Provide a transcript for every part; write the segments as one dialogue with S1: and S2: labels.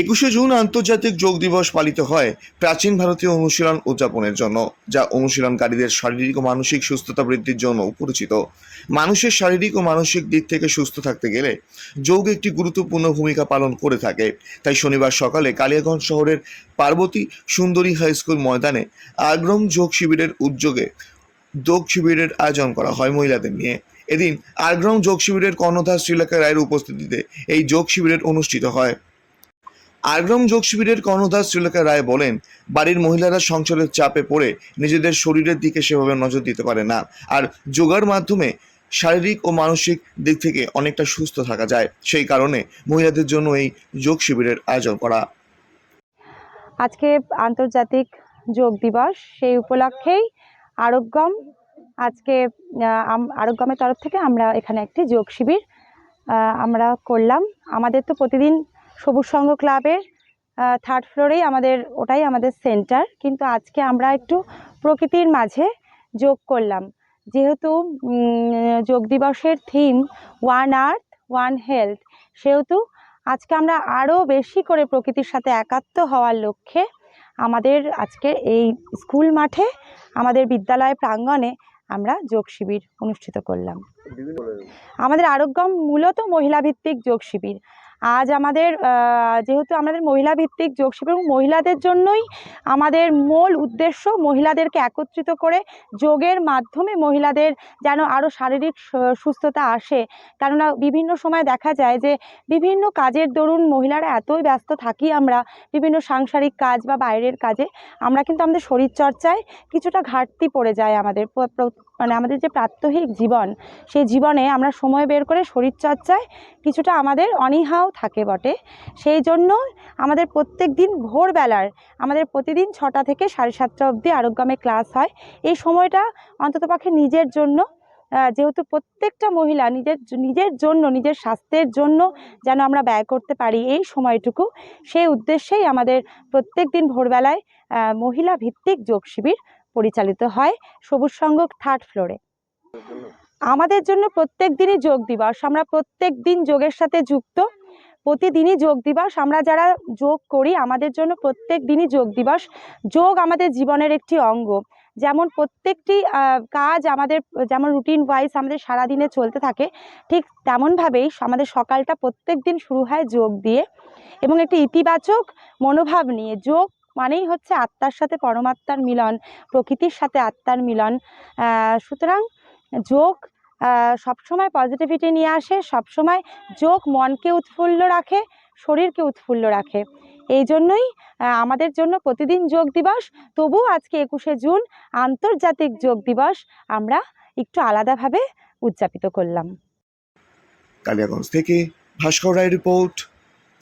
S1: একুশে জুন আন্তর্জাতিক যোগ দিবস পালিত হয় প্রাচীন ভারতীয় অনুশীলন উদযাপনের জন্য, যা অনুশীলনকারীদের শারীরিক ও মানসিক সুস্থতা বৃদ্ধির জন্য পরিচিত মানুষের শারীরিক ও মানসিক দিক থেকে সুস্থ থাকতে গেলে যোগ একটি গুরুত্বপূর্ণ ভূমিকা পালন করে থাকে। তাই শনিবার সকালে কালিয়াগঞ্জ শহরের পার্বতী সুন্দরী হাই স্কুল ময়দানে আগ্রম যোগ শিবিরের উদ্যোগে যোগ শিবিরের আয়োজন করা হয় মহিলাদের নিয়ে। এদিন আগ্রম যোগ শিবিরের কর্ণধার শ্রীলেখা রায়ের উপস্থিতিতে এই যোগ শিবিরের অনুষ্ঠিত হয়। আরগ্রাম যোগ শিবিরের কর্ণধার শ্রীলেখা রায় বলেন, বাড়ির মহিলারা সংসারের চাপে পড়ে নিজেদের শরীরের দিকে সেভাবে নজর দিতে পারে না। আর যোগার মাধ্যমে শারীরিক ও মানসিক দিক থেকে অনেকটা সুস্থ থাকা যায়। সেই কারণে মহিলাদের জন্য এই যোগ শিবিরের আয়োজন করা।
S2: আজকে আন্তর্জাতিক যোগ দিবস, সেই উপলক্ষেই আরোগ্যম আজকে আরোগ্যমের তরফ থেকে আমরা এখানে একটি যোগ শিবির আমরা করলাম। আমাদের তো প্রতিদিন সবুজ সংঘ ক্লাবের থার্ড ফ্লোরেই আমাদের ওটাই আমাদের সেন্টার কিন্তু আজকে আমরা একটু প্রকৃতির মাঝে যোগ করলাম। যেহেতু যোগ দিবসের theme one earth one health সেহেতু আজকে আমরা আরও বেশি করে প্রকৃতির সাথে একাত্ম হওয়ার লক্ষ্যে আমাদের আজকে এই স্কুল মাঠে আমাদের বিদ্যালয় প্রাঙ্গণে আমরা যোগ শিবির অনুষ্ঠিত করলাম। আমাদের আরোগ্যম মূলত মহিলা ভিত্তিক যোগ শিবির। আজ আমাদের যেহেতু আমাদের মহিলা ভিত্তিক যোগ শিবির এবং মহিলাদের জন্যই আমাদের মূল উদ্দেশ্য মহিলাদেরকে একত্রিত করে যোগের মাধ্যমে মহিলাদের যেন আরও শারীরিক সুস্থতা আসে। কেননা বিভিন্ন সময় দেখা যায় যে বিভিন্ন কাজের দরুন মহিলারা এতই ব্যস্ত থাকি আমরা, বিভিন্ন সাংসারিক কাজ বা বাইরের কাজে, আমরা কিন্তু আমাদের শরীরচর্চায় কিছুটা ঘাটতি পড়ে যায় আমাদের মানে আমাদের যে প্রাত্যহিক জীবন, সেই জীবনে আমরা সময় বের করে শরীরচর্চায় কিছুটা আমাদের অনীহাও থাকে বটে। সেই জন্য আমাদের প্রত্যেক দিন ভোরবেলার আমাদের প্রতিদিন ছটা থেকে সাড়ে সাতটা অবধি আরোগ্যমে ক্লাস হয়। এই সময়টা অন্ততপক্ষে নিজের জন্য যেহেতু প্রত্যেকটা মহিলা নিজের নিজের জন্য নিজের স্বাস্থ্যের জন্য যেন আমরা ব্যয় করতে পারি এই সময়টুকু সেই উদ্দেশ্যেই আমাদের প্রত্যেক দিন ভোরবেলায় মহিলা ভিত্তিক যোগ শিবির পরিচালিত হয় সবুজ সংঘ থার্ড ফ্লোরে। আমাদের জন্য প্রত্যেক দিনই যোগ দিবস। আমরা প্রত্যেক দিন যোগের সাথে যুক্ত। প্রতিদিনই যোগ দিবস। আমরা যারা যোগ করি, আমাদের জন্য প্রত্যেক দিনই যোগ দিবস। যোগ আমাদের জীবনের একটি অঙ্গ। যেমন প্রত্যেকটি কাজ আমাদের, যেমন রুটিন ওয়াইজ আমাদের সারাদিনে চলতে থাকে, ঠিক তেমনভাবেই আমাদের সকালটা প্রত্যেক দিন শুরু হয় যোগ দিয়ে। এবং একটি ইতিবাচক মনোভাব নিয়ে, যোগ মানেই হচ্ছে আত্মার সাথে পরমাত্মার মিলন, প্রকৃতির সাথে আত্মার মিলন। সুতরাং যোগ সবসময় পজিটিভিটি নিয়ে আসে, সবসময় যোগ মনকে উৎফুল্ল রাখে, শরীরকে উৎফুল্ল রাখে। এই জন্যই আমাদের জন্য প্রতিদিন যোগ দিবস। তবু আজকে একুশে জুন, আন্তর্জাতিক যোগ দিবস আমরা একটু আলাদাভাবে উদযাপিত করলাম।
S1: কালিয়াগঞ্জ থেকে ভাস্কর রায় রিপোর্ট,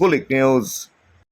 S1: কোলিক নিউজ।